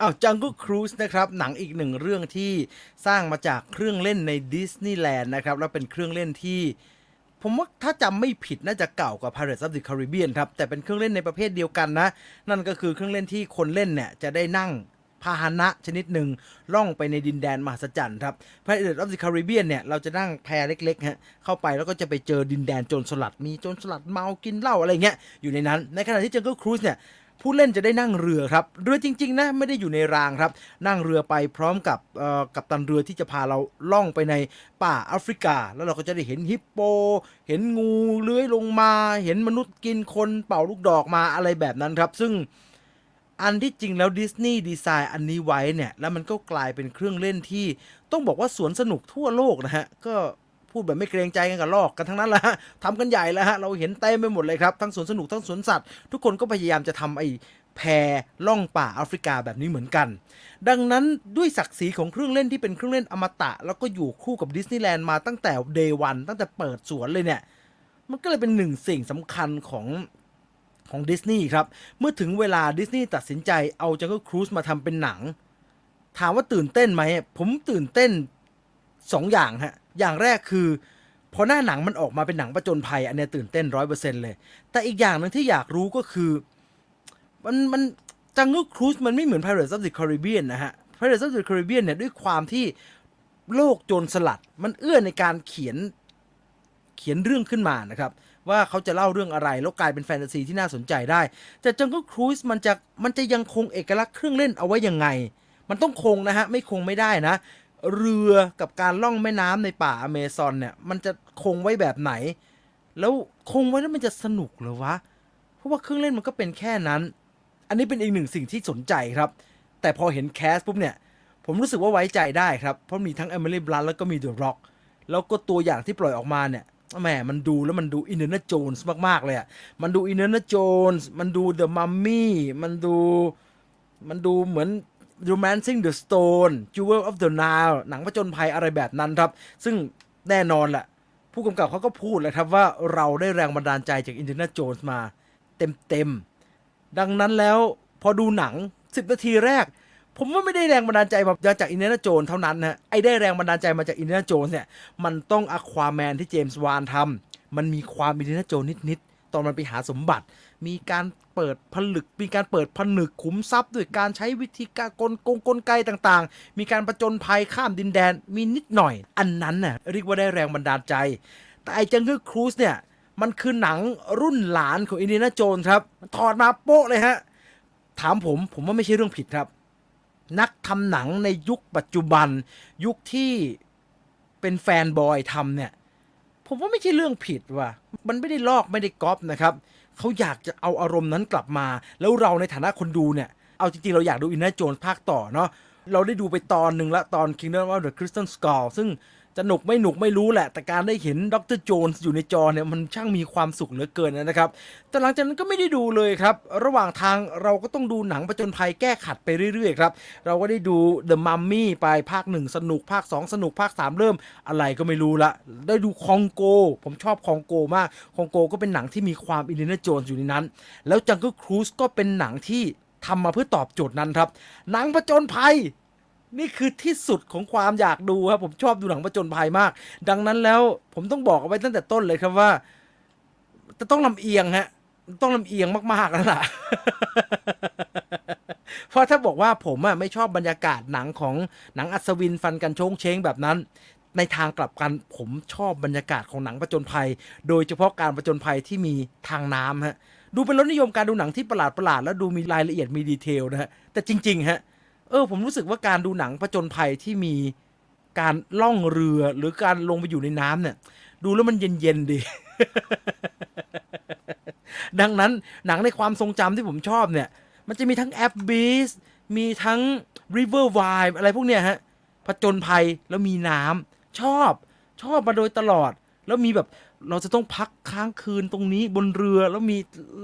อ้าว Jungle Cruise นะครับหนังอีกหนึ่งเรื่องที่สร้างมาจากเครื่องเล่นในดิสนีย์แลนด์นะครับแล้วเป็นเครื่องเล่นที่ ผมว่าถ้าจำไม่ผิดน่าจะเก่ากว่า Pirates of the Caribbean ครับแต่เป็นเครื่องเล่นในประเภทเดียวกันนะ นั่นก็คือเครื่องเล่นที่คนเล่นเนี่ยจะได้นั่งพาหนะชนิดหนึ่งล่องไปในดินแดนมหัศจรรย์ครับ Pirates of the Caribbean เนี่ย เราจะนั่งแพเล็กๆฮะเข้าไปแล้วก็จะไปเจอดินแดนโจรสลัด มีโจรสลัดเมากินเหล้าอะไรเงี้ยอยู่ในนั้น ในขณะที่ Jungle Cruise เนี่ย ผู้เล่นจะได้นั่งเรือครับ เรือจริง ๆ นะ ไม่ได้อยู่ในรางครับ นั่งเรือไปพร้อมกับกับตันเรือที่จะพาเราล่องไปในป่าแอฟริกา แล้วเราก็จะได้เห็นฮิปโป เห็นงูเลื้อยลงมา เห็นมนุษย์กินคนเป่าลูกดอกมาอะไรแบบนั้นครับ ซึ่งอันที่จริงแล้วดิสนีย์ดีไซน์อันนี้ไว้เนี่ย แล้วมันก็กลายเป็นเครื่องเล่นที่ต้องบอกว่าสวนสนุกทั่วโลกนะฮะ ก็ พูดแบบไม่เกรงใจกันกับลอกกันทั้งนั้นแหละฮะทำกันใหญ่แล้วฮะเราเห็นเต็มไปหมดเลยครับทั้งสวนสนุกทั้งสวนสัตว์ ทุกคนก็พยายามจะทำไอ้แพล่องป่าแอฟริกาแบบนี้เหมือนกัน ดังนั้นด้วยศักดิ์ศรีของเครื่องเล่นที่เป็นเครื่องเล่นอมตะ แล้วก็อยู่คู่กับดิสนีย์แลนด์มาตั้งแต่เดย์วันตั้งแต่เปิดสวนเลยเนี่ย มันก็เลยเป็นหนึ่งสิ่งสำคัญของของดิสนีย์ครับ เมื่อถึงเวลาดิสนีย์ตัดสินใจเอา Jungle Cruise มาทำเป็นหนัง ถามว่าตื่นเต้นไหม ผมตื่นเต้นสองอย่างฮะ อย่างแรกคือพอหน้าหนังมันออกมาเป็นหนังประจนภัย อันเนี้ยตื่นเต้นร้อยเปอร์เซ็นต์เลย แต่อีกอย่างหนึ่งที่อยากรู้ก็คือ มันมันจังเกิลครูซมันไม่เหมือน Pirates of the Caribbean นะฮะ Pirates of the Caribbean เนี่ยด้วยความที่โลกโจรสลัด มันเอื้อในการเขียนเขียนเรื่องขึ้นมานะครับ ว่าเขาจะเล่าเรื่องอะไร แล้วกลายเป็นแฟนตาซีที่น่าสนใจได้ แต่จังเกิลครูซมันจะมันจะยังคงเอกลักษณ์เครื่องเล่นเอาไว้ยังไง มันต้องคงนะฮะ ไม่คงไม่ได้นะ เรือกับการล่องแม่น้ำในป่าอเมซอนเนี่ย มันจะคงไว้แบบไหน แล้วคงไว้แล้วมันจะสนุกหรือวะ เพราะว่าเครื่องเล่นมันก็เป็นแค่นั้น อันนี้เป็นอีกหนึ่งสิ่งที่สนใจครับ แต่พอเห็นแคสปุ๊บเนี่ย ผมรู้สึกว่าไว้ใจได้ครับ เพราะมีทั้ง Emily Blunt แล้วก็มี The Rock แล้วก็ตัวอย่างที่ปล่อยออกมาเนี่ยแหมมันดูแล้วมันดูอินเด n น j โจนส์มากๆเลยอะมันดูอินเด n น j โจนส์มันดู The Mummy มันดู มันดูเหมือน Romancing the Stone Jewel of the Nile หนังผจญภัยอะไรแบบนั้นครับ ซึ่งแน่นอนแหละผู้กำกับเขาก็พูดเลยครับว่าเราได้แรงบันดาลใจจากอินเด n น j โจนส์มาเต็มๆ ดังนั้นแล้วพอดูหนัง 10 นาทีแรก ผมว่าไม่ได้แรงบันดาลใจมาจากอินเด n น j โจนเท่านั้นนะไอ้ได้แรงบันดาลใจมาจากอินเด n น j โจนเนี่ยมันต้องอควาแมนที่เจมส์วานทำมันมีความอินเด n น j โจนนิดๆ ตอนมันไปหาสมบัติ มีการเปิดผลึก มีการเปิดผนึกขุมทรัพย์ด้วยการใช้วิธีการกลกลกลไกต่างๆ มีการประจนภัยข้ามดินแดนมีนิดหน่อย อันนั้นน่ะเรียกว่าได้แรงบันดาลใจ แต่ไอ้จังเกิลครูซเนี่ยมันคือหนังรุ่นหลานของอินเดียนาโจนครับถอดมาโป๊ะเลยฮะถามผมผมว่าไม่ใช่เรื่องผิดครับ นักทำหนังในยุคปัจจุบัน ยุคที่เป็นแฟนบอยทำเนี่ย ผมว่าไม่ใช่เรื่องผิดว่ะ มันไม่ได้ลอกไม่ได้ก๊อปนะครับ เขาอยากจะเอาอารมณ์นั้นกลับมา แล้วเราในฐานะคนดูเนี่ย เอาจริงๆ เราอยากดูอินเนอร์โจนภาคต่อเนาะ เราได้ดูไปตอนหนึ่งละตอน Kingdom of the Crystal Skull ซึ่ง จะหนุกไม่หนุกไม่รู้แหละ แต่การได้เห็นดรโจนส์อยู่ในจอเนี่ยมันช่างมีความสุขเหลือเกินนะครับ แต่หลังจากนั้นก็ไม่ได้ดูเลยครับ ระหว่างทางเราก็ต้องดูหนังประจนภัยแก้ขัดไปเรื่อยๆครับ เราก็ได้ดู The Mummy ไปภาค 1 สนุก ภาค 2 สนุกภาค 3 เริ่มอะไรก็ไม่รู้ละ ได้ดูคองโก ผมชอบคองโกมากคองโกก็เป็นหนังที่มีความอินเด n น j โจนส์อยู่ในนั้น แล้วจัง l e Cruise ก็เป็นหนังที่ทำมาเพื่อตอบโจทย์นั้นครับ หนังประจนภัย นี่คือที่สุดของความอยากดูครับผมชอบดูหนังประจนภัยมาก ดังนั้นแล้วผมต้องบอกเอาไว้ตั้งแต่ต้นเลยครับว่า จะต้องลำเอียงฮะ ต้องลำเอียงมากๆแล้วล่ะ เพราะถ้าบอกว่าผมอะไม่ชอบบรรยากาศหนังของหนังอัศวินฟันกันโชงเชงแบบนั้น ในทางกลับกันผมชอบบรรยากาศของหนังประจนภัย โดยเฉพาะการประจนภัยที่มีทางน้ำฮะ ดูเป็นรสนิยมการดูหนังที่ประหลาดประหลาดแล้วดูมีรายละเอียดมีดีเทลนะฮะแต่จริงๆฮะ เออ ผมรู้สึกว่าการดูหนังผจญภัยที่มีการล่องเรือหรือการลงไปอยู่ในน้ำเนี่ย ดูแล้วมันเย็นๆดี ดังนั้นหนังในความทรงจำที่ผมชอบเนี่ย มันจะมีทั้งแอปบีสมีทั้ง River Vibe อะไรพวกเนี้ยฮะผจญภัยแล้วมีน้ำชอบชอบมาโดยตลอด แล้วมีแบบเราจะต้องพักค้างคืนตรงนี้บนเรือแล้วมี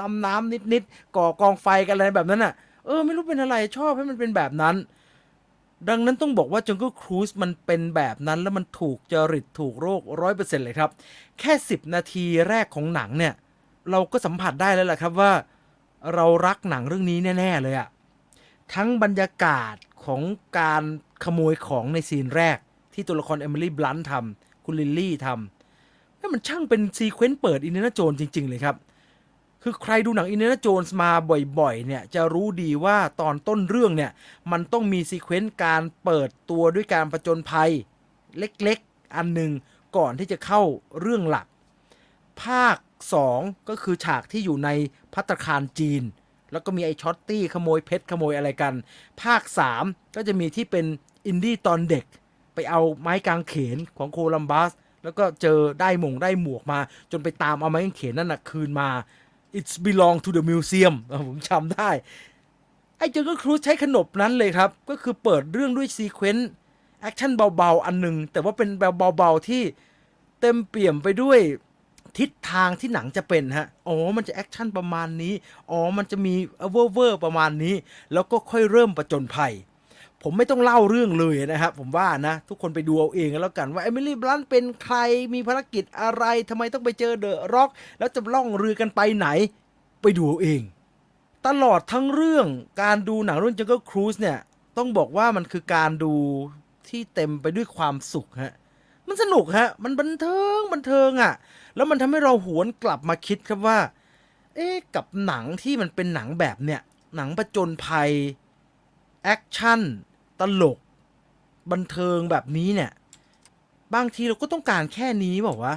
ลำน้ำนิดๆก่อกองไฟกันอะไรแบบนั้นอะ เออ ไม่รู้เป็นอะไรชอบให้มันเป็นแบบนั้น ดังนั้นต้องบอกว่า Jungle Cruise มันเป็นแบบนั้นแล้วมันถูกจริตถูกโรคร้อยเปอร์เซ็นต์เลยครับ แค่ 10 นาทีแรกของหนังเนี่ย เราก็สัมผัสได้แล้วแหละครับว่า เรารักหนังเรื่องนี้แน่ ๆ เลยอะทั้งบรรยากาศของการขโมยของในซีนแรก ที่ตัวละครเอมิลี่บลันทำคุณลิลลี่ทำนี่มันช่างเป็นซีเควนต์เปิดอินเดนาโจนจริง ๆ เลยครับ คือใครดูหนังอินเดนาโจนส์มาบ่อยๆ เนี่ย จะรู้ดีว่าตอนต้นเรื่องเนี่ย มันต้องมีซีเควนต์การเปิดตัวด้วยการประจนภัย เล็กๆ อันหนึ่งก่อนที่จะเข้าเรื่องหลัก ภาค 2 ก็คือฉากที่อยู่ในพัตตาคารจีน แล้วก็มีไอ้ช็อตตี้ขโมยเพชรขโมยอะไรกัน ภาค 3 ก็จะมีที่เป็นอินดี้ตอนเด็ก ไปเอาไม้กางเขนของโคลัมบัสแล้วก็เจอได้หมงได้หมวกมา จนไปตามเอาไม้กางเขนนั่นนะคืนมา it's belong to the museum ผมจำได้ ไอ้เจอก็ครูใช้ขนบนั้นเลยครับ ก็คือเปิดเรื่องด้วยซีเควนต์แอคชั่นเบา ๆ อันหนึ่ง แต่ว่าเป็นแบบเบา ๆ ที่เต็มเปี่ยมไปด้วยทิศทางที่หนังจะเป็นฮะ อ๋อ มันจะแอคชั่นประมาณนี้ อ๋อ มันจะมีเวอร์เวอร์ประมาณนี้ แล้วก็ค่อยเริ่มประจนภัย ผมไม่ต้องเล่าเรื่องเลยนะครับผมว่านะ ทุกคนไปดูเอาเองแล้วกันว่าเอมิลี่บลันเป็นใครมีภารกิจอะไรทำไมต้องไปเจอเดอะร็อก แล้วจะล่องเรือกันไปไหน ไปดูเอาเอง ตลอดทั้งเรื่องการดูหนังรุ่น Jungle Cruise เนี่ย ต้องบอกว่ามันคือการดูที่เต็มไปด้วยความสุขฮะมันสนุกฮะ มันบันเทิงบันเทิงอะ่ะ แล้วมันทำให้เราหวนกลับมาคิดครับว่า เอ๊ะกับหนังที่มันเป็นหนังแบบเนี่ยหนังประจนภัยแอคชั่น ตลก บันเทิงแบบนี้เนี่ย บางทีเราก็ต้องการแค่นี้บอกว่าวะ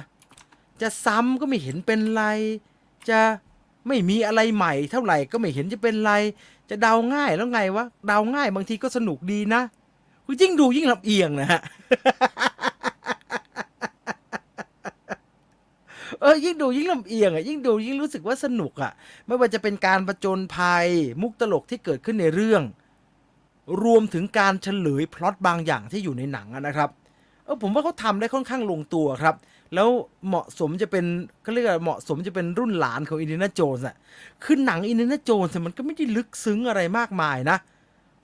จะซ้ำก็ไม่เห็นเป็นไร จะไม่มีอะไรใหม่เท่าไหร่ก็ไม่เห็นจะเป็นไร จะเดาง่ายแล้วไงวะเดาง่ายบางทีก็สนุกดีนะคือยิ่งดูยิ่งลำเอียงนะฮะเออยิ่งดูยิ่งลำเอียงอะยิ่งดูยิ่งรู้สึกว่าสนุกอะ ไม่ว่าจะเป็นการประจนภัย มุกตลกที่เกิดขึ้นในเรื่อง รวมถึงการเฉลยพล็อตบางอย่างที่อยู่ในหนังนะครับเออผมว่าเขาทำได้ค่อนข้างลงตัวครับ แล้วเหมาะสมจะเป็นเขาเรียกว่าเหมาะสมจะเป็นรุ่นหลานของอินเดียนาโจนส์อะคือหนังอินเดียนาโจนส์มันก็ไม่ได้ลึกซึ้งอะไรมากมายนะ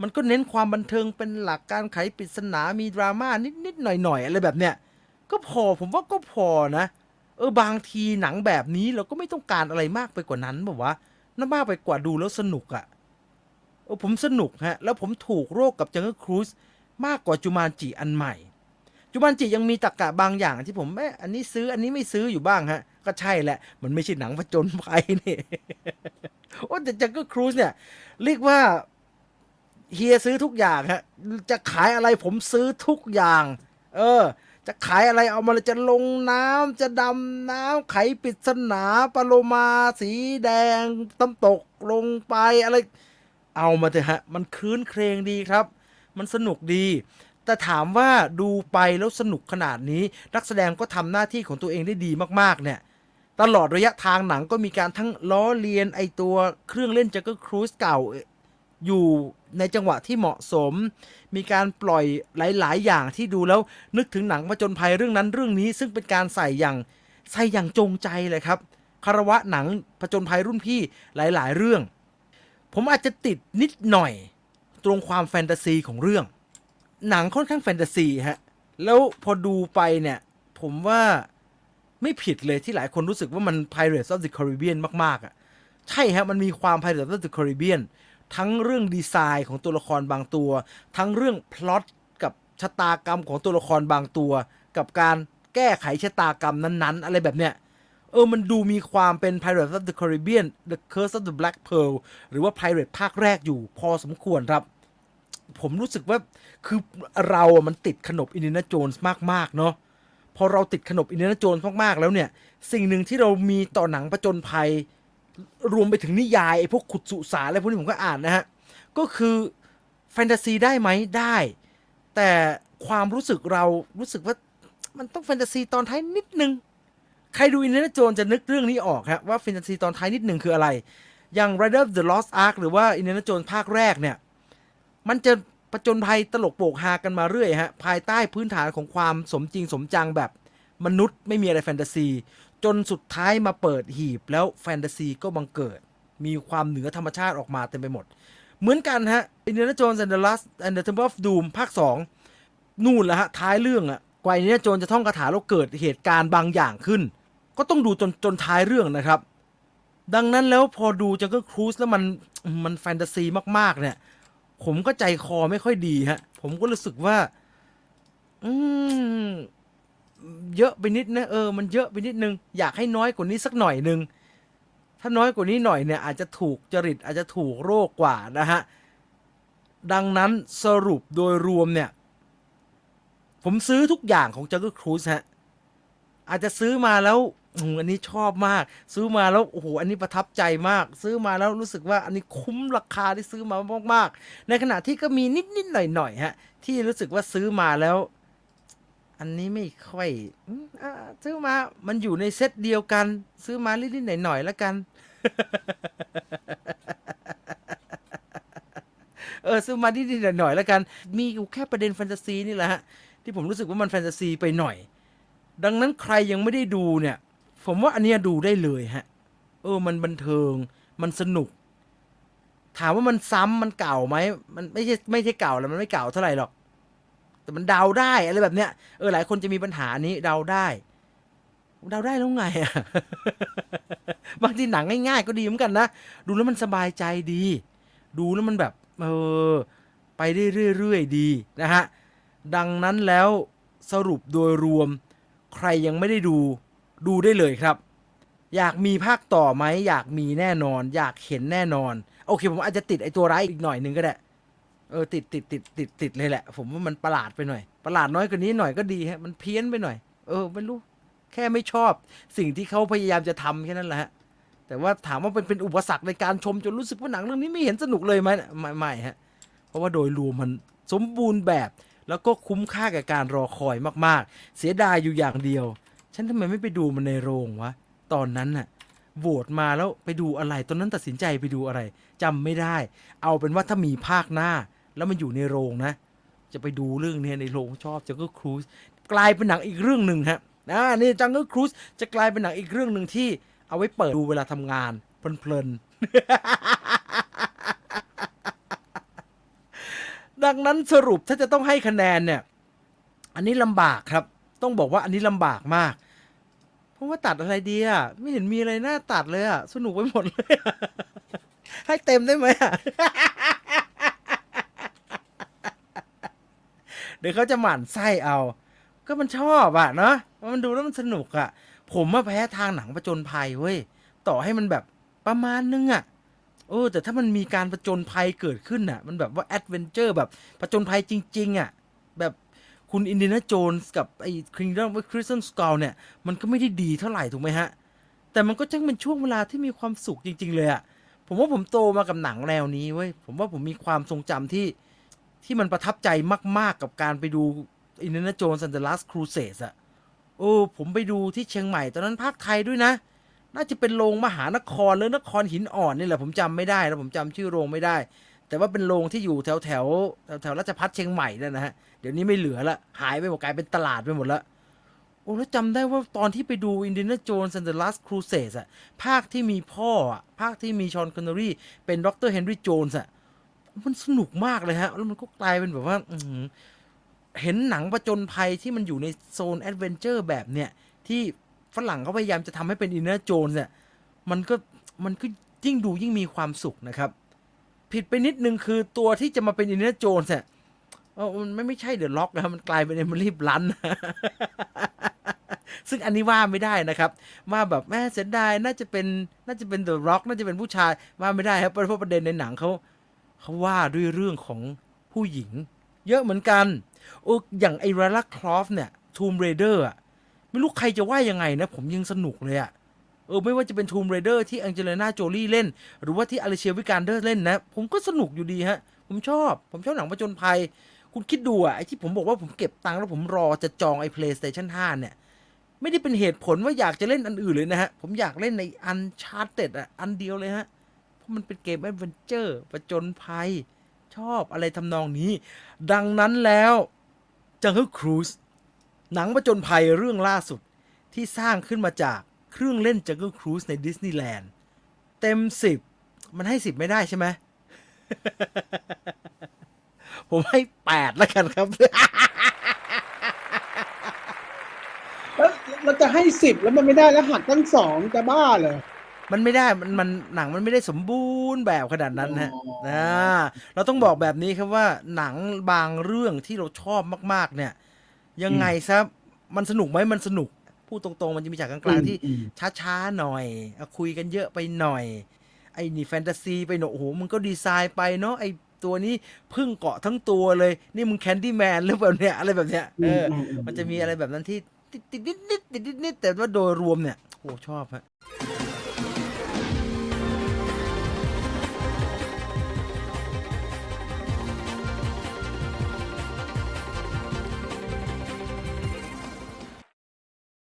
มันก็เน้นความบันเทิงเป็นหลักการไขปริศนามีดราม่านิดๆหน่อยๆอะไรแบบเนี้ยก็พอผมว่าก็พอนะ เออบางทีหนังแบบนี้เราก็ไม่ต้องการอะไรมากไปกว่านั้นแบบว่าน่ามากไปกว่าดูแล้วสนุกอะเออ ผมสนุกฮะ แล้วผมถูกโรคกับจังเกิลครูซมากกว่าจูมานจีอันใหม่ จูมานจียังมีตรกกะบางอย่างที่ผมเอ๊ะอันนี้ซื้ออันนี้ไม่ซื้ออยู่บ้างฮะ ก็ใช่แหละ มันไม่ใช่หนังผจญภัยนี่ โอ้แต่จังเกิลครูซเนี่ย เรียกว่าเฮียซื้อทุกอย่างฮะ จะขายอะไรผมซื้อทุกอย่าง เออ จะขายอะไรเอามาจะลงน้ำจะดำน้ำไขปริศนาปลาโลมาสีแดงต้ำตกลงไปอะไร เอามาเถอะฮะ มันคืนเครงดีครับ มันสนุกดี แต่ถามว่าดูไปแล้วสนุกขนาดนี้ นักแสดงก็ทำหน้าที่ของตัวเองได้ดีมากๆเนี่ย ตลอดระยะทางหนังก็มีการทั้งล้อเลียนไอตัวเครื่องเล่นจักรครูซเก่าอยู่ในจังหวะที่เหมาะสม มีการปล่อยหลาย ๆ อย่างที่ดูแล้วนึกถึงหนังผจญภัยเรื่องนั้นเรื่องนี้ ซึ่งเป็นการใส่อย่างใส่อย่างจงใจเลยครับคารวะหนังผจญภัยรุ่นพี่หลาย ๆ เรื่อง ผมอาจจะติดนิดหน่อยตรงความแฟนตาซีของเรื่อง หนังค่อนข้างแฟนตาซีฮะ แล้วพอดูไปเนี่ย ผมว่าไม่ผิดเลยที่หลายคนรู้สึกว่ามัน Pirates of the Caribbean มาก ๆอะ ใช่ฮะ มันมีความ Pirates of the Caribbean ทั้งเรื่องดีไซน์ของตัวละครบางตัว ทั้งเรื่องพล็อตกับชะตากรรมของตัวละครบางตัว กับการแก้ไขชะตากรรมนั้นๆ อะไรแบบเนี้ย เออมันดูมีความเป็น Pirates of the Caribbean The Curse of the Black Pearl หรือว่า Pirate ภาคแรกอยู่พอสมควรครับ ผมรู้สึกว่าคือเราอะมันติดขนบอินเดียนาโจนส์มาก ๆ เนาะพอเราติดขนบอินเดียนาโจนส์มาก ๆ แล้วเนี่ย สิ่งหนึ่งที่เรามีต่อหนังประจนภัย รวมไปถึงนิยายไอ้พวกขุดสุสานอะไรพวกนี้ผมก็อ่านนะฮะ ก็คือแฟนตาซีได้ไหมได้ แต่ความรู้สึกเรารู้สึกว่ามันต้องแฟนตาซีตอนท้ายนิดนึง ใครดูอินเดียนาโจนจะนึกเรื่องนี้ออกฮะว่าแฟนตาซีตอนท้ายนิดหนึ่งคืออะไร อย่าง Rider of the Lost Ark หรือว่าอินเดียนาโจนภาคแรกเนี่ย มันจะประจนภัยตลกโปกฮากันมาเรื่อยฮะภายใต้พื้นฐานของความสมจริงสมจังแบบมนุษย์ไม่มีอะไรแฟนตาซี จนสุดท้ายมาเปิดหีบแล้วแฟนตาซีก็บังเกิด มีความเหนือธรรมชาติออกมาเต็มไปหมด เหมือนกันฮะ Indiana Jones and the Last and the Temple of Doom ภาค 2 นู่นแหละฮะ ท้ายเรื่องอะกว่าอินเดียนาโจนจะท่องคาถาแล้วเกิดเหตุการณ์บางอย่างขึ้น ก็ต้องดูจนจนท้ายเรื่องนะครับ ดังนั้นแล้วพอดูจังเกิลครูซแล้วมันมันแฟนตาซีมากๆ เนี่ย ผมก็ใจคอไม่ค่อยดีฮะ ผมก็รู้สึกว่า อืมเยอะไปนิดนะเออมันเยอะไปนิดนึง อยากให้น้อยกว่านี้สักหน่อยนึง ถ้าน้อยกว่านี้หน่อยเนี่ย อาจจะถูกจริตอาจจะถูกโรคกว่านะฮะ ดังนั้นสรุปโดยรวมเนี่ย ผมซื้อทุกอย่างของ Jungle Cruise ฮะ อาจจะซื้อมาแล้ว อืมอันนี้ชอบมาก ซื้อมาแล้วโอ้โหอันนี้ประทับใจมาก ซื้อมาแล้วรู้สึกว่าอันนี้คุ้มราคาที่ซื้อมามากๆ ในขณะที่ก็มีนิดๆหน่อยๆฮะ ที่รู้สึกว่าซื้อมาแล้ว อันนี้ไม่ค่อยอืมอ่าซื้อมามันอยู่ในเซตเดียวกัน ซื้อมานิดๆหน่อยๆแล้วกัน เออซื้อมานิดๆหน่อยๆแล้วกัน มีอยู่แค่ประเด็นแฟนตาซีนี่แหละฮะที่ผมรู้สึกว่ามันแฟนตาซีไปหน่อย ดังนั้นใครยังไม่ได้ดูเนี่ย ผมว่าอันเนี้ยดูได้เลยฮะ เออ มันบันเทิง มันสนุก ถามว่ามันซ้ำมันเก่าไหม มันไม่ใช่ไม่ใช่เก่าแล้วมันไม่เก่าเท่าไหร่หรอก แต่มันเดาได้อะไรแบบเนี้ย เออหลายคนจะมีปัญหานี้เดาได้เดาได้แล้วไงอะบางทีหนังง่ายๆ ก็ดีเหมือนกันนะ ดูแล้วมันสบายใจดี ดูแล้วมันแบบ เออ ไปได้เรื่อยๆดีนะฮะ ดังนั้นแล้วสรุปโดยรวม ใครยังไม่ได้ดู ดูได้เลยครับ อยากมีภาคต่อไหมอยากมีแน่นอน อยากเห็นแน่นอน โอเค ผมอาจจะติดไอตัวร้ายอีกหน่อยหนึ่งก็ได้เออติดติดติดติดติดเลยแหละ ผมว่ามันประหลาดไปหน่อย ประหลาดน้อยกว่านี้หน่อยก็ดีฮะมันเพี้ยนไปหน่อย เออไม่รู้ แค่ไม่ชอบ สิ่งที่เขาพยายามจะทำแค่นั้นแหละฮะแต่ว่าถามว่าเป็นเป็นอุปสรรคในการชมจนรู้สึกว่าหนังเรื่องนี้ไม่เห็นสนุกเลยไหมไม่ไม่ฮะเพราะว่าโดยรวมมันสมบูรณ์แบบ แล้วก็คุ้มค่ากับการรอคอยมาก ๆ เสียดายอยู่อย่างเดียว ฉันทำไมไม่ไปดูมันในโรงวะ ตอนนั้นน่ะโหวตมาแล้วไปดูอะไร ตอนนั้นตัดสินใจไปดูอะไรจำไม่ได้ เอาเป็นว่าถ้ามีภาคหน้า แล้วมันอยู่ในโรงนะ จะไปดูเรื่องนี้ในโรงชอบจังก็ครูซกลายเป็นหนังอีกเรื่องหนึ่งฮะอ่านี่จังก็ครูซจะกลายเป็นหนังอีกเรื่องหนึ่งที่เอาไว้เปิดดูเวลาทำงานเพลินๆดังนั้นสรุปถ้าจะต้องให้คะแนนเนี่ย อันนี้ลำบากครับ ต้องบอกว่าอันนี้ลำบากมาก เพราะว่าตัดอะไรดีอะ ไม่เห็นมีอะไรน่าตัดเลยอะ สนุกไปหมดเลยอะให้เต็มได้ไหมอะ เดี๋ยวเขาจะหมั่นไส้เอา ก็มันชอบอะเนาะมันดูแล้วมันสนุกอะ ผมมาแพ้ทางหนังประจนภัยเว้ย ต่อให้มันแบบประมาณนึงอะเออแต่ถ้ามันมีการประจนภัยเกิดขึ้นอะ มันแบบว่าแอดเวนเจอร์แบบประจนภัยจริง ๆ อะ คุณอินเดียนาโจนส์กับไอ้คิงดอมคริสตันสกอลเนี่ย มันก็ไม่ได้ดีเท่าไหร่ถูกไหมฮะ แต่มันก็จังเป็นช่วงเวลาที่มีความสุขจริง ๆ เลยอะผมว่าผมโตมากับหนังแนวนี้เว้ยผมว่าผมมีความทรงจำที่ที่มันประทับใจมากๆกับการไปดูอินเดียนาโจนส์ and the last crusade อะโอ้ผมไปดูที่เชียงใหม่ตอนนั้นภาคไทยด้วยนะ น่าจะเป็นโรงมหานครหรือนครหินอ่อนนี่แหละผมจำไม่ได้แล้วผมจำชื่อโรงไม่ได้ แต่ว่าเป็นโรงที่อยู่แถวแถวแถวราชพัฒเชียงใหม่นั่นนะฮะ เดี๋ยวนี้ไม่เหลือละ หายไปหมดกลายเป็นตลาดไปหมดละ โอ้แล้วจำได้ว่าตอนที่ไปดูอินเดียนาโจนส์ and the last crusade อะภาคที่มีพ่ออะภาคที่มีชอนคอนเนอรี่เป็นด็อกเตอร์เฮนรี่โจนส์อะมันสนุกมากเลยฮะ แล้วมันก็กลายเป็นแบบว่าเห็นหนังประจนภัยที่มันอยู่ในโซนแอดเวนเจอร์แบบเนี้ยที่ฝรั่งเขาพยายามจะทำให้เป็นอินเดียนาโจนส์เนี่ยมันก็มันก็ยิ่งดูยิ่งมีความสุขนะครับ ผิดไปนิดนึงคือตัวที่จะมาเป็นอินเดียนาโจนส์เนี่ยมันไม่ไม่ใช่เดอะล็อกนะมันกลายเป็นเอมิลี่บลันซึ่งอันนี้ว่าไม่ได้นะครับว่าแบบแม่เสียดายน่าจะเป็นน่าจะเป็นเดอะล็อกน่าจะเป็นผู้ชายว่าไม่ได้ครับเพราะประเด็นในหนังเขาเขาว่าด้วยเรื่องของผู้หญิง เยอะเหมือนกันโอ้อย่างไอราล่าคลอฟเนี่ยทูมเรเดอร์อะไม่รู้ใครจะว่ายังไงนะ ผมยังสนุกเลยอะ เออไม่ว่าจะเป็น Tomb Raider ที่แองเจลิน่าโจลี่เล่น หรือว่าที่อ l ิเชียวิการเดอร์เล่นนะ ผมก็สนุกอยู่ดีฮะ ผมชอบ ผมชอบหนังประจนภัย คุณคิดดูอะไอที่ผมบอกว่าผมเก็บตังค์แล้วผมรอจะจองไอ PlayStation 5 เนี่ย ไม่ได้เป็นเหตุผลว่าอยากจะเล่นอันอื่นเลยนะฮะ ผมอยากเล่นใน Uncharted อะอันเดียวเลยฮะ เพราะมันเป็นเกมแอดเวนเจอร์ประจนภัย ชอบอะไรทำนองนี้ ดังนั้นแล้วจังเกิลครูซหนังประจนภัยเรื่องล่าสุดที่สร้างขึ้นมาจาก เครื่องเล่น Jungle Cruise ในดิสนีย์แลนด์เต็มสิบมันให้สิบไม่ได้ใช่ไหม ผมให้แปดแล้วกันครับ แล้วเราจะให้สิบแล้วมันไม่ได้แล้วหักตั้งสองจะบ้าเลยมันไม่ได้มันมันหนังมันไม่ได้สมบูรณ์แบบขนาดนั้นฮะอ๋อนะเราต้องบอกแบบนี้ครับว่าหนังบางเรื่องที่เราชอบมาก ๆ เนี่ย ยังไงซะมันสนุกไหมมันสนุก พูดตรงๆ มันจะมีฉากกลางๆที่อืมช้าๆหน่อยอะคุยกันเยอะไปหน่อย ไอ้นี่แฟนตาซีไปหน่อยโอ้โหมึงก็ดีไซน์ไปเนาะไอ้ตัวนี้พึ่งเกาะทั้งตัวเลย นี่มึงแคนดี้แมนหรือเปล่าเนี่ยอะไรแบบเนี้ยเอออมอืมันจะมีอะไรแบบนั้นที่ติดติดนิดนิดติดนิดนิดแต่ว่าโดยรวมเนี่ยโอ้ชอบฮะอ